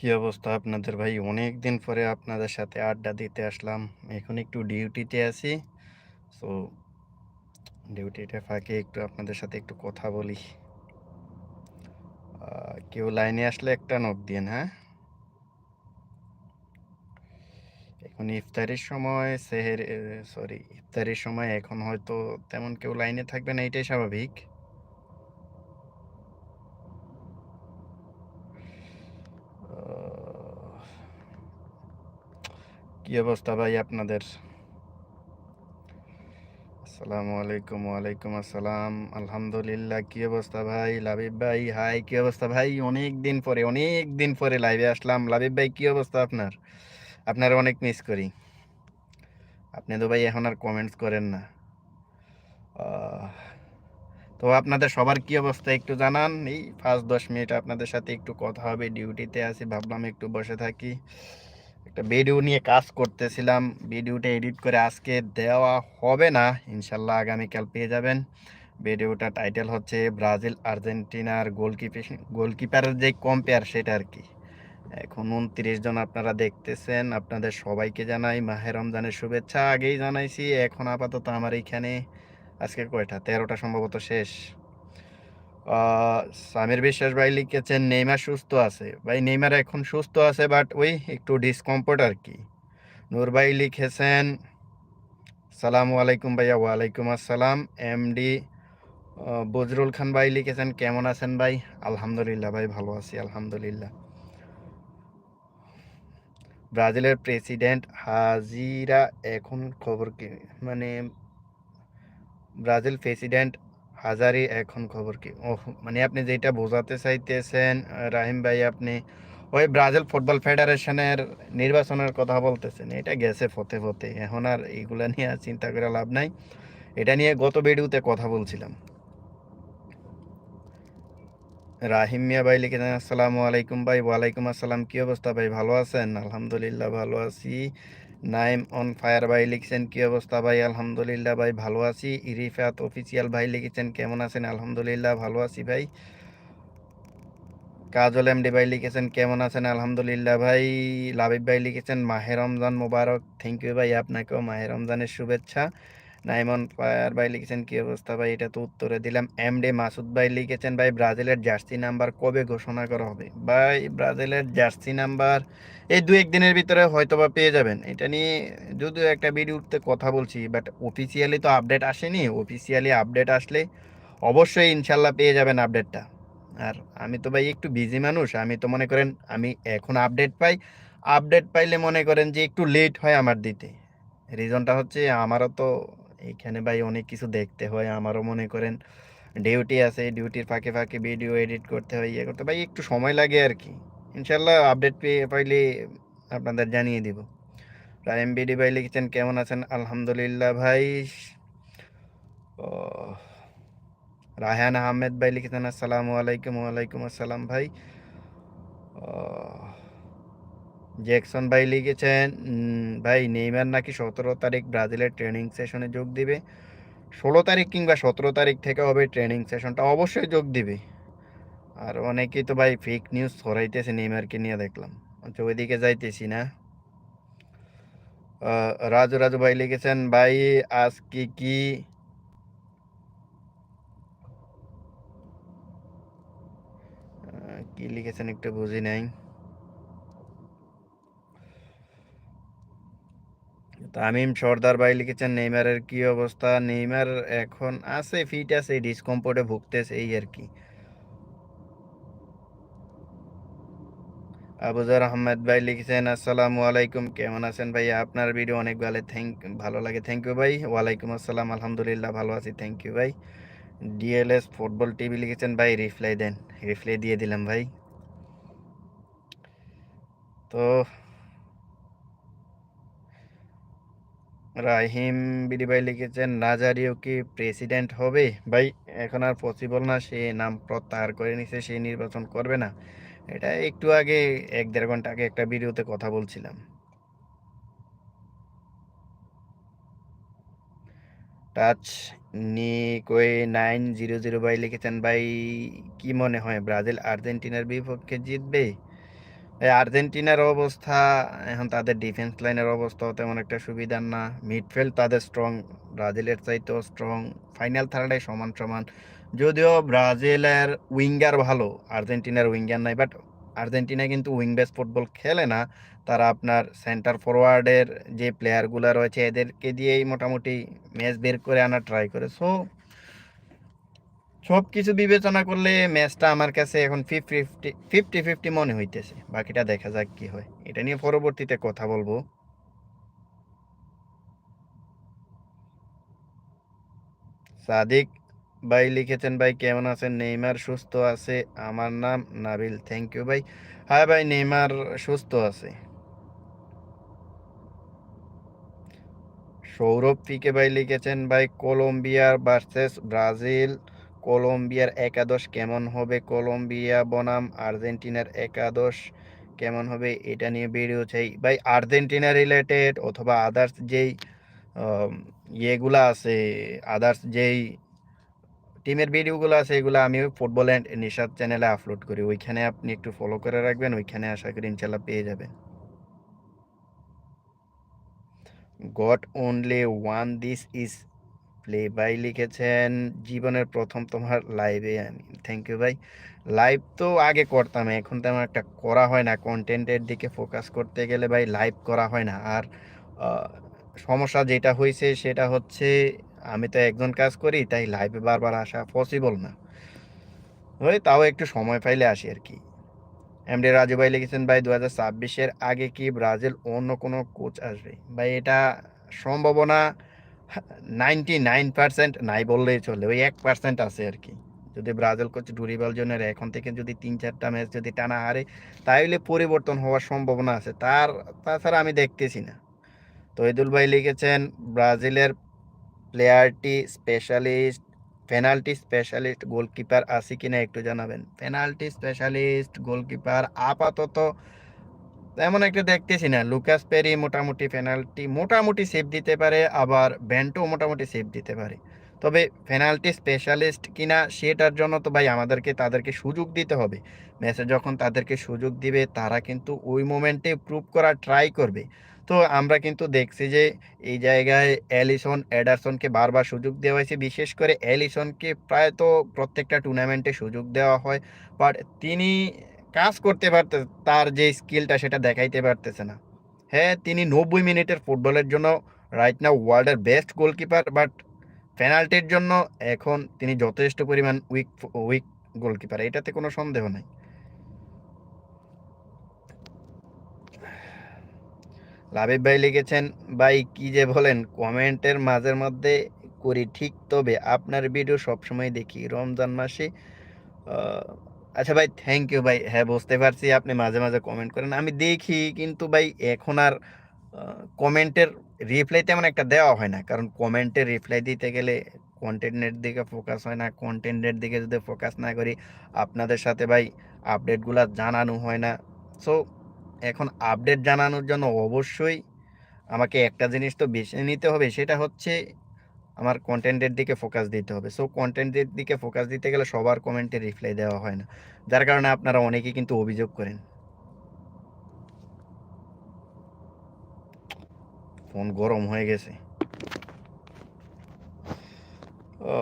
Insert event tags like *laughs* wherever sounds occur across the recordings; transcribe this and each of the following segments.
কি অবস্থা আপনাদের ভাই? অনেক দিন পরে আপনাদের সাথে আড্ডা দিতে আসলাম। এখন একটু ডিউটিতে আছি। সো ডিউটিটা ফাঁকে একটু আপনাদের সাথে একটু কথা বলি। কেউ লাইনে আসলে একটা নক দিন হ্যাঁ? এখন ইফতারির সময়, সেহের সরি ইফতারির সময় এখন হয়তো তেমন কেউ লাইনে থাকবে না, এটাই স্বাভাবিক। কি অবস্থা ভাই আপনাদের? আসসালামু আলাইকুম, ওয়ালাইকুম আসসালাম। আলহামদুলিল্লাহ, কি অবস্থা ভাই? লাবিব ভাই, হাই, কি অবস্থা ভাই? অনেক দিন পরে, অনেক দিন পরে লাইভে আসলাম। লাবিব ভাই, কি অবস্থা আপনার? আপনার অনেক মিস করি। আপনি তো ভাই এখন আর কমেন্টস করেন না। তো আপনাদের সবার কি অবস্থা একটু জানান। এই পাঁচ দশ মিনিট আপনাদের সাথে একটু কথা হবে ডিউটিতে আছি, ভাবলাম একটু বসে থাকি। একটা ভিডিও নিয়ে কাজ করতেছিলাম। ভিডিওটা এডিট করে আজকে দেওয়া হবে না। ইনশাল্লাহ আগামীকাল পেয়ে যাবেন। ভিডিওটা টাইটেল হচ্ছে ব্রাজিল আর্জেন্টিনার গোলকিপার গোলকিপারের যে কম্পেয়ার সেটা আর কি। এখন উনত্রিশ জন আপনারা দেখতেছেন। আপনাদের সবাইকে জানাই মাহে রমজানের শুভেচ্ছা। আগেই জানাইছি, এখন আপাতত আমার এইখানে আজকে কয়টা? তেরোটা সম্ভবত শেষ। সামির বিশ্বাস ভাই লিখেছেন, নেইমার সুস্থ আছে। ভাই, নেইমার এখন সুস্থ আছে বাট ওই একটু ডিসকমফোর্ট আর কি। নূর ভাই লিখেছেন, সালামু আলাইকুম ভাইয়া, ওয়ালাইকুম আসসালাম। এমডি বজরুল খান ভাই লিখেছেন, কেমন আছেন ভাই? আলহামদুলিল্লাহ ভাই, ভালো আছি, আলহামদুলিল্লাহ। ব্রাজিলের প্রেসিডেন্ট হাজিরা এখন খবর কি মানে ব্রাজিল প্রেসিডেন্ট হাজারি এখন খবর কি? ও মানে আপনি যেটা বোঝাতে চাইতেছেন রাহিম ভাই, আপনি ওই ব্রাজিল ফুটবল ফেডারেশনের নির্বাচনের কথা বলতেছেন, এটা গেছে ফতে ফতে। এখন আর এইগুলা নিয়ে চিন্তা করে লাভ নাই। এটা নিয়ে গত ভিডিওতে কথা বলছিলাম। রাহিম মিয়া ভাই লিখেছেন আসসালামু আলাইকুম ভাই, ওয়ালাইকুম আসসালাম, কি অবস্থা ভাই? ভালো আছেন? আলহামদুলিল্লাহ, ভালো আছি। নাইম অন ফায়ার ভাই লিখছেন, কি অবস্থা ভাই? আলহামদুলিল্লাহ ভাই, ভালো আছি। ইরিফাত অফিসিয়াল ভাই লিখেছেন, কেমন আছেন? আলহামদুলিল্লাহ, ভালো আছি ভাই। কাজল এমডি ভাই লিখেছেন, কেমন আছেন? আলহামদুলিল্লাহ ভাই। লাবিব ভাই লিখেছেন, মাহে রমজান মোবারক। থ্যাংক ইউ ভাই, আপনাকেও মাহে রমজানের শুভেচ্ছা। নাইমন ফায়ার ভাই লিখেছেন, কি অবস্থা ভাই? এটা তো উত্তরে দিলাম। এমডি মাসুদ ভাই লিখেছেন, ভাই, ব্রাজিলের জার্সি নাম্বার কবে ঘোষণা করা হবে? ভাই, ব্রাজিলের জার্সি নাম্বার এই দু একদিনের ভিতরে হয়তো বা পেয়ে যাবেন। এটা নিয়ে যদিও একটা ভিডিওতে কথা বলছি বাট অফিসিয়ালি তো আপডেট আসেনি। অফিসিয়ালি আপডেট আসলে অবশ্যই ইনশাল্লাহ পেয়ে যাবেন আপডেটটা আর আমি তো ভাই একটু বিজি মানুষ, আমি তো মনে করেন আমি এখন আপডেট পাই। আপডেট পাইলে মনে করেন যে একটু লেট হয় আমার দিতে। রিজনটা হচ্ছে আমারও তো এইখানে ভাই অনেক কিছু দেখতে হয়। আমারও মনে করেন ডিউটি আছে ডিউটির ফাঁকে ফাঁকে ভিডিও এডিট করতে হয় ইয়ে করতে ভাই একটু সময় লাগে আর কি ইনশাল্লাহ আপডেট পেয়ে পাইলে আপনাদের জানিয়ে দিব। রাইম বিডি ভাই লিখেছেন কেমন আছেন? আলহামদুলিল্লাহ ভাই। ও রায়হান আহমেদ ভাই লিখেছেন আসসালামু আলাইকুম ওয়ালাইকুম আসসালাম ভাই। ও, জ্যাকসন ভাই লিখেছেন ভাই নেইমার নাকি সতেরো তারিখ ব্রাজিলের ট্রেনিং সেশনে যোগ দিবে? ষোলো তারিখ কিংবা সতেরো তারিখ থেকে হবে ট্রেনিং সেশনটা অবশ্যই যোগ দিবে। আর অনেকেই তো ভাই ফেক নিউজ ছড়াইতেছে নেইমারকে নিয়ে দেখলাম। আচ্ছা ওইদিকে যাইতেছি না। রাজু রাজু ভাই লিখেছেন, ভাই, আজকে কি কি লিখেছেন একটু বুঝি নাই? তামিম সর্দার ভাই লিখেছেন, নেইমারের কি অবস্থা? নেইমার এখন আছে ফিট আছে ডিসকমফোর্টে ভুগতেছে, এই আর কি। আবুজার আহমেদ ভাই লিখেছেন, আসসালামু আলাইকুম, কেমন আছেন ভাই আপনার ভিডিও অনেক ভালো থ্যাংক ভালো লাগে থ্যাংক ইউ ভাই। ওয়ালাইকুম আসসালাম, আলহামদুলিল্লাহ, ভালো আছি থ্যাংক ইউ ভাই। ডিএলএস ফুটবল টিভি লিখেছেন, ভাই রিপ্লাই দেন রিপ্লাই দিয়ে দিলাম ভাই। তো রাহিম বিডি ভাই লিখেছেন নাজারিও কি প্রেসিডেন্ট হবে? ভাই, এখন আর পসিবল না, সে নাম প্রত্যাহার করে নিছে, সে নির্বাচন করবে না। এটা একটু আগে, এক দেড় ঘণ্টা আগে একটা ভিডিওতে কথা বলছিলাম। টাচ নিকোয়ে নাইন জিরো জিরো ভাই লিখেছেন, ভাই, কি মনে হয় ব্রাজিল আর্জেন্টিনার বিপক্ষে জিতবে? আর্জেন্টিনার অবস্থা, এখন তাদের ডিফেন্স লাইনের অবস্থাও তেমন একটা সুবিধার না। মিডফিল্ড তাদের স্ট্রং ব্রাজিলের চাইতেও স্ট্রং ফাইনাল থার্ডে সমান সমান। যদিও ব্রাজিলের উইঙ্গার ভালো, আর্জেন্টিনার উইঙ্গার নাই বাট আর্জেন্টিনা কিন্তু উইং বেস ফুটবল খেলে না। তারা আপনার সেন্টার ফরওয়ার্ডের যে প্লেয়ারগুলো রয়েছে, এদেরকে দিয়েই মোটামুটি ম্যাচ বের করে আনা ট্রাই করে। সো সব কিছু বিবেচনা করলে ম্যাচটা আমার কাছে এখন ফিফটি ফিফটি ফিফটি ফিফটি মনে হইতেছে। বাকিটা দেখা যাক কি হয়। এটা নিয়ে পরবর্তীতে কথা বলব। সাদিক ভাই লিখেছেন, ভাই, কেমন আছেন? নেইমার সুস্থ আছে? আমার নাম নাবিল। থ্যাংক ইউ ভাই। হ্যাঁ ভাই, নেইমার সুস্থ আছে। সৌরভ পিকে ভাই লিখেছেন, ভাই কলম্বিয়ার ভার্সেস ব্রাজিল কলম্বিয়ার একাদশ কেমন হবে? কলম্বিয়া, বনাম, আর্জেন্টিনার একাদশ কেমন হবে? এটা নিয়ে ভিডিও চাই। ভাই, আর্জেন্টিনা রিলেটেড অথবা আদার্স যেই ইয়েগুলো আছে আদার্স যেই টিমের ভিডিওগুলো আছে, এগুলো আমি ফুটবল অ্যান্ড নিশাদ চ্যানেলে আপলোড করি। ওইখানে আপনি একটু ফলো করে রাখবেন, ওইখানে আশা করি ইনশাল্লাহ পেয়ে যাবেন। Got only one this is play ভাই লিখেছেন, জীবনের প্রথম তোমার লাইভে আমি। থ্যাংক ইউ ভাই। লাইভ তো আগে করতাম, এখন তেমন একটা করা হয় না। কন্টেন্টের দিকে ফোকাস করতে গেলে ভাই লাইভ করা হয় না। আর সমস্যা যেটা হয়েছে সেটা হচ্ছে আমি তো একজন কাজ করি, তাই লাইভে বারবার আসা পসিবল না। ওই তাও একটু সময় পাইলে আসি আর কি এমডি রাজু ভাই লিখেছেন, ভাই দু হাজার ছাব্বিশের আগে কি ব্রাজিল অন্য কোনো কোচ আসবে? ভাই এটা সম্ভাবনা নাইনটি নাইন পার্সেন্ট নাই বললেই চলে, ওই এক পার্সেন্ট আছে আর কি। যদি ব্রাজিল কোচ ডুরিবাল জনের এখন থেকে যদি তিন চারটা ম্যাচ যদি টানা হারে তাহলে পরিবর্তন হওয়ার সম্ভাবনা আছে। তার, তাছাড়া আমি দেখতেছি না। তৈদুল ভাই লিখেছেন, ব্রাজিলের প্লেয়ারটি স্পেশালিস্ট, পেনাল্টি স্পেশালিস্ট গোলকিপার আছে কিনা একটু জানাবেন। পেনাল্টি স্পেশালিস্ট, গোলকিপার, আপাতত তেমন একটা দেখতেছি না। লুকাস পেরি মোটামুটি পেনাল্টি মোটামুটি সেভ দিতে পারে, আবার ব্যান্টও মোটামুটি সেভ দিতে পারে। তবে পেনাল্টি স্পেশালিস্ট কিনা সেটার জন্য তো ভাই আমাদেরকে, তাদেরকে সুযোগ দিতে হবে। ম্যাচে যখন তাদেরকে সুযোগ দিবে, তারা কিন্তু ওই মোমেন্টে প্রুভ করার ট্রাই করবে। তো আমরা কিন্তু দেখছি যে, এই জায়গায় অ্যালিসন অ্যাডারসনকে বারবার সুযোগ দেওয়া হয়েছে। বিশেষ করে অ্যালিসনকে প্রায় তো প্রত্যেকটা টুর্নামেন্টে সুযোগ দেওয়া হয়। বাট তিনি কাজ করতে পারতে, তার যে স্কিলটা সেটা দেখাইতে পারতেছে না। হ্যাঁ তিনি নব্বই মিনিটের ফুটবলের জন্য রাইট নাও ওয়ার্ল্ডের বেস্ট গোলকিপার বাট পেনাল্টির জন্য এখন তিনি যথেষ্ট পরিমাণ উইক উইক গোলকিপার এটাতে কোনো সন্দেহ নাই। লাবিব ভাই লিখেছেন, ভাই, কি যে বলেন, কমেন্টের মাঝের মধ্যে করি ঠিক, তবে আপনার ভিডিও সবসময় দেখি। রমজান মাসে আচ্ছা ভাই থ্যাংক ইউ ভাই। হ্যাঁ বুঝতে পারছি, আপনি মাঝে মাঝে কমেন্ট করেন। আমি দেখি, কিন্তু ভাই, এখন আর কমেন্টের রিপ্লাই তেমন একটা দেওয়া হয় না। কারণ কমেন্টের রিপ্লাই দিতে গেলে কন্টেন্টের দিকে ফোকাস হয় না। কন্টেন্টের দিকে যদি ফোকাস না করি, আপনাদের সাথে ভাই আপডেটগুলো জানানো হয় না। সো এখন আপডেট জানানোর জন্য অবশ্যই আমাকে একটা জিনিস তো বেছে নিতে হবে, সেটা হচ্ছে আমার কন্টেন্টের দিকে ফোকাস দিতে হবে। সো কন্টেন্টের দিকে ফোকাস দিতে গেলে সবার কমেন্টে রিপ্লাই দেওয়া হয় না। যার কারণে আপনারা অনেকেই কিন্তু অভিযোগ করেন। ফোন গরম হয়ে গেছে। ও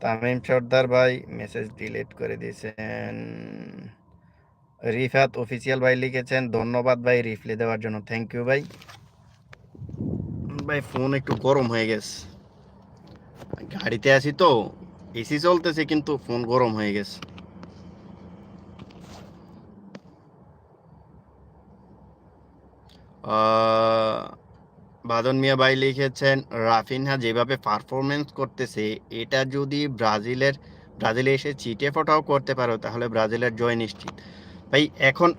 তামিম সর্দার ভাই মেসেজ ডিলিট করে দিয়েছেন। রিফাত অফিসিয়াল ভাই লিখেছেন, ধন্যবাদ ভাই রিপ্লাই দেওয়ার জন্য। থ্যাংক ইউ ভাই। ভাই, ফোন একটু গরম হয়ে গেছে। গাড়িতে আছি তো এসি চলতেছে কিন্তু ফোন গরম হয়ে গেছে। বাদন মিয়া ভাই লিখেছেন, রাফিনহা যেভাবে পারফরমেন্স করতেছে, এটা যদি ব্রাজিলের, ব্রাজিলে এসে চিটে ফটাও করতে পারো, তাহলে ব্রাজিলের জয় নিশ্চিত। ভাই, এখন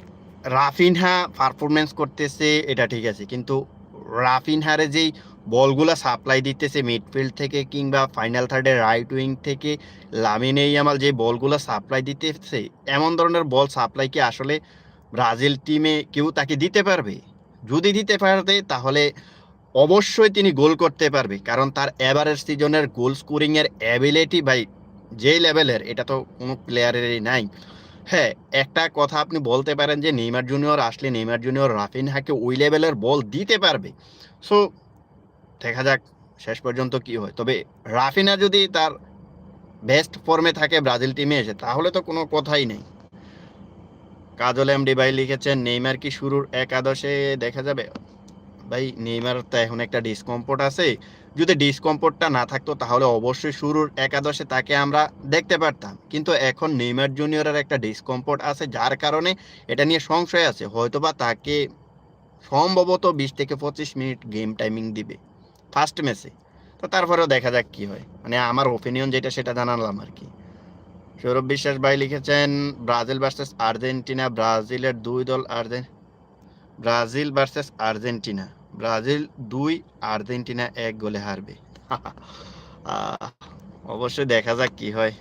রাফিনহা পারফরমেন্স করতেছে, এটা ঠিক আছে, কিন্তু রাফিনহারে যেই বলগুলো সাপ্লাই দিতেছে মিডফিল্ড থেকে কিংবা ফাইনাল থার্ডের রাইট উইং থেকে, লামিনে ইয়ামাল যে বলগুলো সাপ্লাই দিতেছে, এমন ধরনের বল সাপ্লাই কি আসলে ব্রাজিল টিমে কেউ তাকে দিতে পারবে? যদি দিতে পারবে তাহলে অবশ্যই তিনি গোল করতে পারবে, কারণ তার এবারের সিজনের গোল স্কোরিংয়ের অ্যাবিলিটি ভাই যে লেভেলের এটা তো কোনো প্লেয়ারেরই নাই। হ্যাঁ একটা কথা আপনি বলতে পারেন যে নেইমার জুনিয়র আসলে নেইমার জুনিয়র রাফিনহাকে ওই লেভেলের বল দিতে পারবে। সো দেখা যাক শেষ পর্যন্ত কি হয়। তবে রাফিনা যদি তার বেস্ট ফর্মে থাকে ব্রাজিল টিমে এসে, তাহলে তো কোনো কথাই নেই। কাজল এমডি ভাই লিখেছেন, নেইমার কি শুরুর একাদশে দেখা যাবে? ভাই, নেইমার তো এখন একটা ডিসকমফোর্ট আছে। যদি ডিসকমফোর্টটা না থাকতো, তাহলে অবশ্যই শুরুর একাদশে তাকে আমরা দেখতে পারতাম। কিন্তু এখন নেইমার জুনিয়রের একটা ডিসকমফোর্ট আছে, যার কারণে এটা নিয়ে সংশয় আছে। হয়তোবা তাকে সম্ভবত বিশ থেকে পঁচিশ মিনিট গেম টাইমিং দিবে ফার্স্ট ম্যাচে তো তারপরেও দেখা যাক কি হয়। মানে আমার ওপিনিয়ন যেটা, সেটা জানালাম আর কি। সৌরভ বিশ্বাস ভাই লিখেছেন, ব্রাজিল ভার্সেস আর্জেন্টিনা, ব্রাজিলের দুই দল আর্জেন ব্রাজিল ভার্সেস আর্জেন্টিনা। ব্রাজিল দুই, আর্জেন্টিনা এক গোলে হারবে। *laughs* অবশ্যই দেখা যাক কি হয়।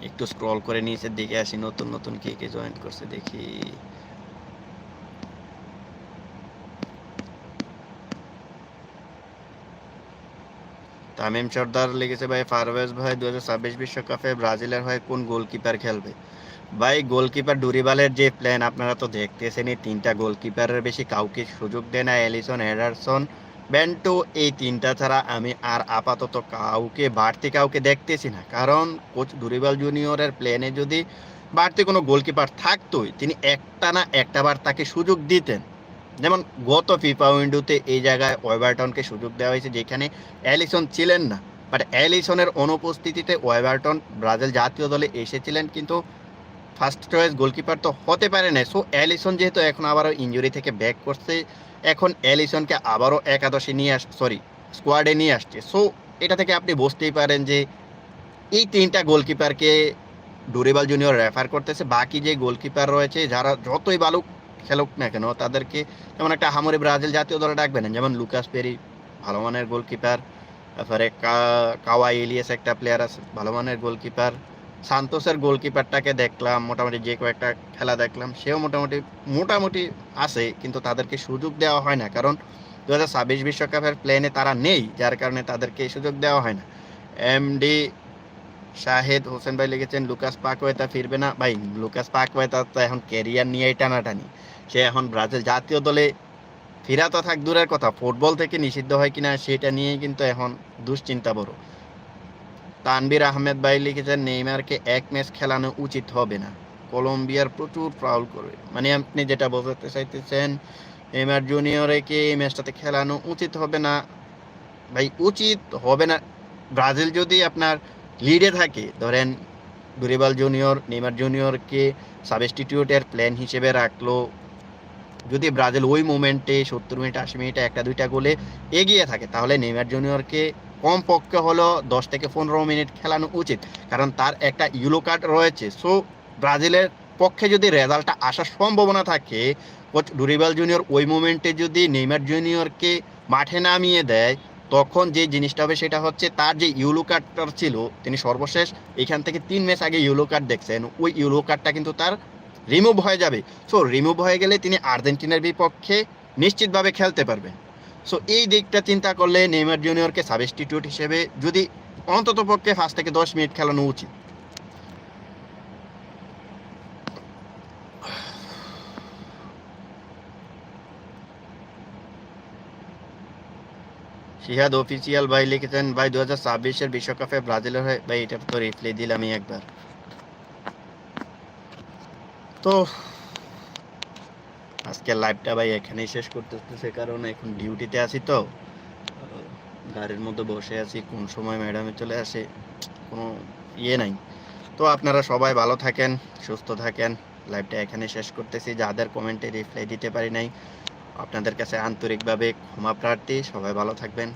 একটু স্ক্রল করে নিচের দিকে আসি, নতুন নতুন কে কে জয়েন করছে দেখি। তামিম সর্দার লিখেছে, ভাই ফারভেজ ভাই দু ছাব্বিশ বিশ্বকাপে ব্রাজিলের হয়ে কোন গোলকিপার খেলবে? ভাই, গোলকিপার ডুরিবালের যে প্ল্যান, আপনারা তো দেখতেছেনই, তিনটা গোলকিপারের বেশি কাউকে সুযোগ দেয় না অ্যালিসন এডারসন, বেন্টো, এই তিনটা ছাড়া আমি আর আপাতত কাউকে, বাড়তি কাউকে দেখতেছি না। কারণ কোচ ডুরিবাল জুনিয়রের প্ল্যানে যদি বাড়তি কোনো গোলকিপার থাকতোই, তিনি একটা না একটা বার তাকে সুযোগ দিতেন। যেমন গত ফিফা উইন্ডোতে এই জায়গায় ওয়েবারটনকে সুযোগ দেওয়া হয়েছে, যেখানে অ্যালিসন ছিলেন না। বাট অ্যালিসনের অনুপস্থিতিতে ওয়েবারটন ব্রাজিল জাতীয় দলে এসেছিলেন, কিন্তু ফার্স্ট চয়েস গোলকিপার তো হতে পারে না সো অ্যালিসন যেহেতু এখন আবারও ইঞ্জুরি থেকে ব্যাক করছে, এখন অ্যালিসনকে আবারও একাদশে নিয়ে আস সরি স্কোয়াডে নিয়ে আসছে। সো এটা থেকে আপনি বুঝতেই পারেন যে এই তিনটা গোলকিপারকে ডুরেবাল জুনিয়র রেফার করতেছে। বাকি যে গোলকিপার রয়েছে, যারা যতই ভালো খেলুক না কেন, তাদেরকে যেমন একটা হামরে ব্রাজিল জাতীয় দলে ডাকবে না, যেমন লুকাস পেরি ভালো মানের গোলকিপার, তারপরে কা- কাওয়াই এলিয়াস একটা প্লেয়ার আছে, ভালো মানের গোলকিপার, সান্তোসের গোলকিপারটাকে দেখলাম, মোটামুটি যে কয়েকটা খেলা দেখলাম, সেও মোটামুটি মোটামুটি আছে, কিন্তু তাদেরকে সুযোগ দেওয়া হয় না, কারণ দু হাজার ছাব্বিশ বিশ্বকাপের প্লেনে তারা নেই, যার কারণে তাদেরকে সুযোগ দেওয়া হয় না। এমডি শাহেদ হোসেন ভাই লিখেছেন, লুকাস পাকওয়েতা ফিরবে না, ভাই লুকাস পাকওয়েতা তো এখন ক্যারিয়ার নিয়েই টানাটানি। সে এখন ব্রাজিল জাতীয় দলে ফেরা তো থাক দূরের কথা, ফুটবল থেকে নিষিদ্ধ হয় কিনা সেটা নিয়েই কিন্তু এখন দুশ্চিন্তা বড়। তানবির আহমেদ ভাই লিখেছেন, নেইমারকে এক ম্যাচ খেলানো উচিত হবে না। কলম্বিয়ার প্রচুর ফাউল করবে মানে আপনি যেটা বোঝাতে চাইতেছেন, নেইমার জুনিয়রকে এই ম্যাচটাতে খেলানো উচিত হবে না? ভাই, উচিত হবে না। ব্রাজিল যদি আপনার লিডে থাকে, ধরেন ডুরিবাল জুনিয়র নেইমার জুনিয়রকে সাবস্টিটিউটের প্ল্যান হিসেবে রাখল যদি ব্রাজিল ওই মোমেন্টে সত্তর মিনিট, আশি মিনিটে একটা, দুইটা গোলে এগিয়ে থাকে, তাহলে নেইমার জুনিয়রকে কম পক্ষে হলো দশ থেকে পনেরো মিনিট খেলানো উচিত, কারণ তার একটা ইউলো কার্ড রয়েছে। সো ব্রাজিলের পক্ষে যদি রেজাল্টটা আসার সম্ভাবনা থাকে, কোচ ডুরিবাল জুনিয়র ওই মোমেন্টে যদি নেইমার জুনিয়রকে মাঠে নামিয়ে দেয়, তখন যে জিনিসটা হবে সেটা হচ্ছে তার যে ইউলো কার্ডটা ছিল, তিনি সর্বশেষ এখান থেকে তিন ম্যাচ আগে ইউলো কার্ড দেখছেন, ওই ইউলো কার্ডটা কিন্তু তার রিমুভ হয়ে যাবে। সো রিমুভ হয়ে গেলে তিনি আর্জেন্টিনার বিপক্ষে নিশ্চিতভাবে খেলতে পারবেন। সো এই দিকটা চিন্তা করলে নেইমার জুনিয়রকে সাবস্টিটিউট হিসেবে যদি অন্তত পক্ষে পাঁচ থেকে দশ মিনিট খেলানো উচিত। সিহাদ অফিসিয়াল ভাই লিখেছেন, ভাই দু হাজার ছাব্বিশের বিশ্বকাপে ব্রাজিলের হয়ে ভাই, এটা তো রিপ্লাই দিলামই একবার। তো আজকে লাইভটা ভাই এখানেই শেষ করতেছে কারণ এখন ডিউটিতে আছি তো। গাড়ির মধ্যে বসে আছি, কোন সময় ম্যাডামে চলে আসে, কোনো ইয়ে নাই। তো আপনারা সবাই ভালো থাকেন, সুস্থ থাকেন। লাইভটা এখানে শেষ করতেছি, যাদের কমেন্টে রিপ্লাই দিতে পারি নাই, আপনাদের কাছে আন্তরিকভাবে ক্ষমা প্রার্থী, সবাই ভালো থাকবেন।